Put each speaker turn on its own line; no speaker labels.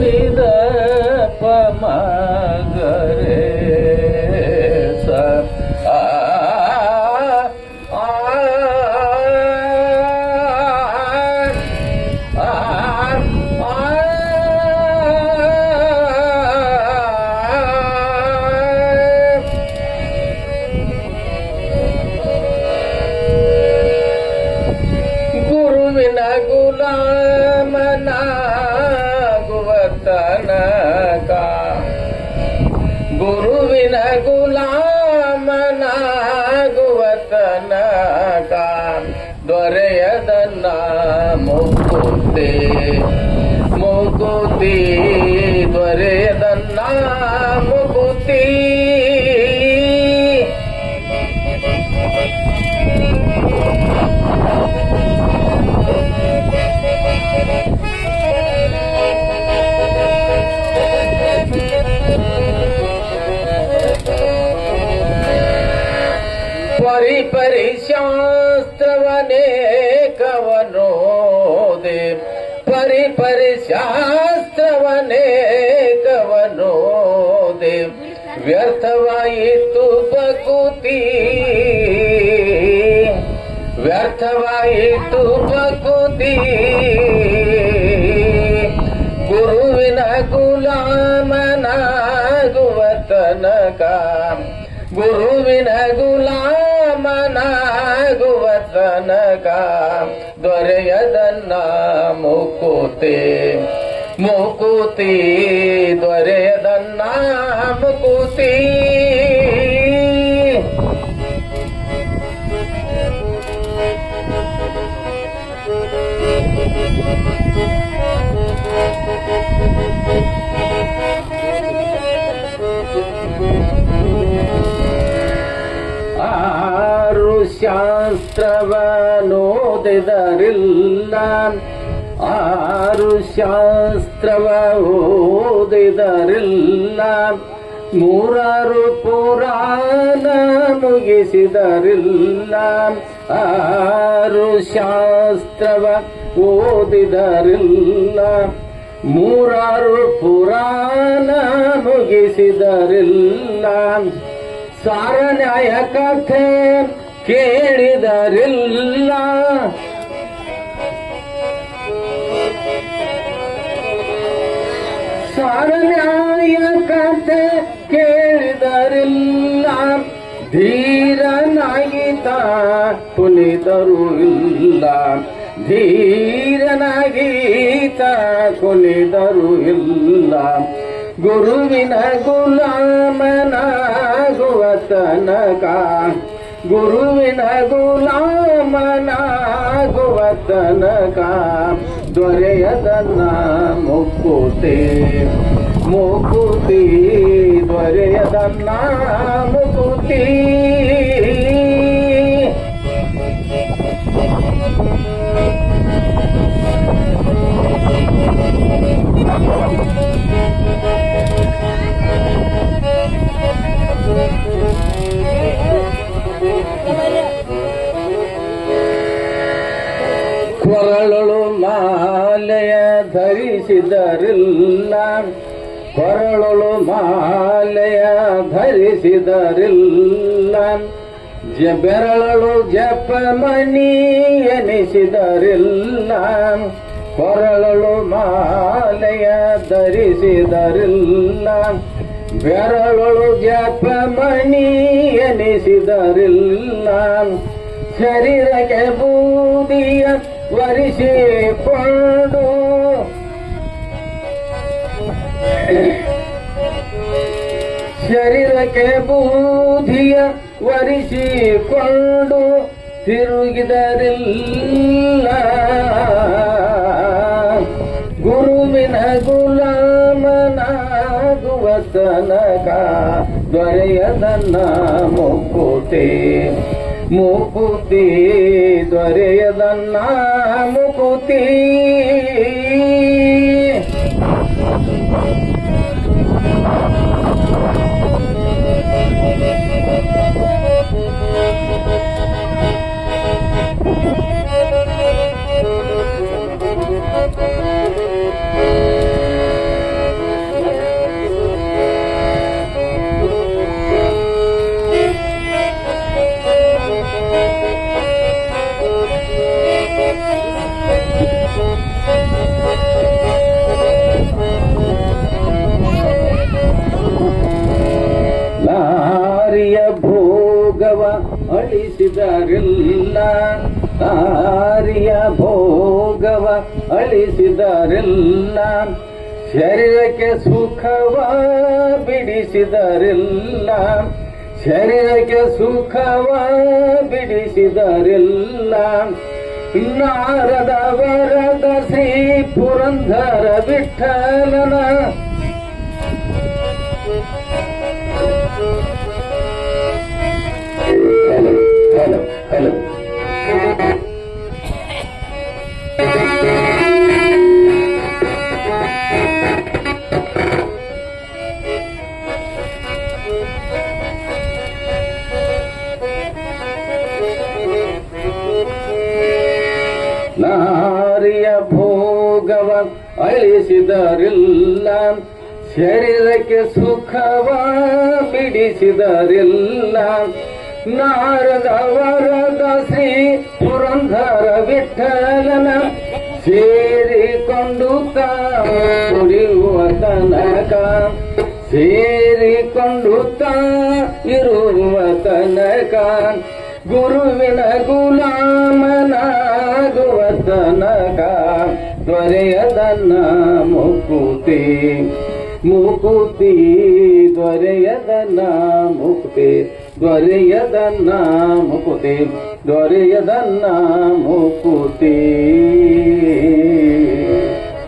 ನಿದ ಪಮ ಗರೆ ಸ ಆ ಆ ಗುರುವಿನ ಗುಲಾಮನಾಗುವತನಕ ಗುರುವಿನ ಗುಲಾಮನಾಗುವತನಕ ದೊರೆಯದನ್ನ ಮುಕುತಿ ಮುಕುತಿ ಪರಿ ಪರಿ ಶಾಸ್ತ್ರವನೇ ಕವನೋದೆ ಪರಿ ಪರಿ ಶಾಸ್ತ್ರವನೇ ಕವನೋದೆ ವ್ಯರ್ಥವಾಯಿತು ಬಕುತಿ ವ್ಯರ್ಥವಾಯಿತು ಬಕುತಿ ಗುರುವಿನ ಗುಲಾಮನಾಗುವ ತನಕ ಗುರುವಿನ ಗುಲಾಮನಾಗುವ ತನಕ ದೊರೆಯದನ್ನ ಮುಕುತಿ. ಮುಕುತಿ ದೊರೆಯದನ್ನ ಮುಕುತಿ. ಶಾಸ್ತ್ರವನೋದಿದರಿಲ್ಲ ಆರು ಶಾಸ್ತ್ರವ ಓದಿದರಿಲ್ಲ ಮೂರಾರು ಪುರಾಣ ಮುಗಿಸಿದರಿಲ್ಲ ಆರು ಶಾಸ್ತ್ರವ ಓದಿದರಿಲ್ಲ ಮೂರಾರು ಪುರಾಣ ಮುಗಿಸಿದರಿಲ್ಲ ಸಾರ ನ್ಯಾಯ ಕಥೆ ಕೇಳಿದರಿಲ್ಲ ಸಾರನ್ಯಾಯ ಕಥೆ ಕೇಳಿದರಿಲ್ಲ ಧೀರನಾಗಿತ ಕುಣಿದರು ಇಲ್ಲ. ಧೀರನಾಗೀತ ಕುಣಿದರು ಇಲ್ಲ. ಗುರುವಿನ ಗುಲಾಮನಾಗುವ ತನಕ ಗುರುವಿನ ಗುಲಾಮನಾಗುವ ತನಕ ದೊರೆಯದನ್ನ ಮುಕ್ಕುತಿ ಮುಕುತಿ ದೊರೆಯದನ್ನ ಮುಕುತಿ ಕೊರಳಳು ಮಾಲೆಯ ಧರಿಸಿದರಿಲ್ಲ. ಕೊರಳಳು ಮಾಲೆಯ ಧರಿಸಿದರಿಲ್ಲ. ಜ ಬೆರಳಳು ಜಪ ಮಣಿ ಎನಿಸಿದರಿಲ್ಲ. ಕೊರಳಳು ಮಾಲೆಯ ಧರಿಸಿದರಿಲ್ಲ. ಬೆರಳಳು ಜಪ ಮಣಿ ಎನಿಸಿದರಿಲ್ಲ. ಶರೀರಕ್ಕೆ ಬೂದಿಯ ವರಿಸಿಕೊಂಡು ಶರೀರಕ್ಕೆ ಬೂದಿಯ ವರಿಸಿಕೊಂಡು ತಿರುಗಿದರಿಲ್ಲ. ಗುರುವಿನ ಗುಲಾಮನಾಗುವ ತನಕ ದೊರೆಯದನ್ನ ಮುಕ್ಕುತಿ ಮುಕುತಿ ದೊರೆಯದನ್ನ ಮುಕುತಿ. ಅಳಿಸಿದರಿಲ್ಲ ಆರ್ಯ ಭೋಗವ ಅಳಿಸಿದರಿಲ್ಲ, ಶರೀರಕ್ಕೆ ಸುಖವ ಬಿಡಿಸಿದರಿಲ್ಲ, ಶರೀರಕ್ಕೆ ಸುಖವ ಬಿಡಿಸಿದರಿಲ್ಲ. ನಾರದ ವರದ ಶ್ರೀ ಪುರಂದರ ವಿಠಲನ ಹಲೋ ನಾರಿಯ ಭೋಗವ ಅಳಿಸಿದರಿಲ್ಲ ಶರೀರಕ್ಕೆ ಸುಖವ ಬಿಡಿಸಿದರಿಲ್ಲ ನಾರದ ವರದ ಶ್ರೀ ಪುರಂದರ ವಿಠಲನ ಸೇರಿಕೊಂಡು ಕುಡಿಯುವ ತನಕ. ಸೇರಿಕೊಂಡು ಇರುವ ತನಕ. ಗುರುವಿನ ಗುಲಾಮನಾಗುವ ತನಕ. ದೊರೆಯದನ್ನ ಮುಕುತಿ ಮುಕುತಿ ದೊರೆಯದನ್ನ ಮುಕ್ತಿ. ದೊರೆಯದನ್ನ ಮುಕುತಿ ದೊರೆಯದನ್ನ ಮುಕುತಿ.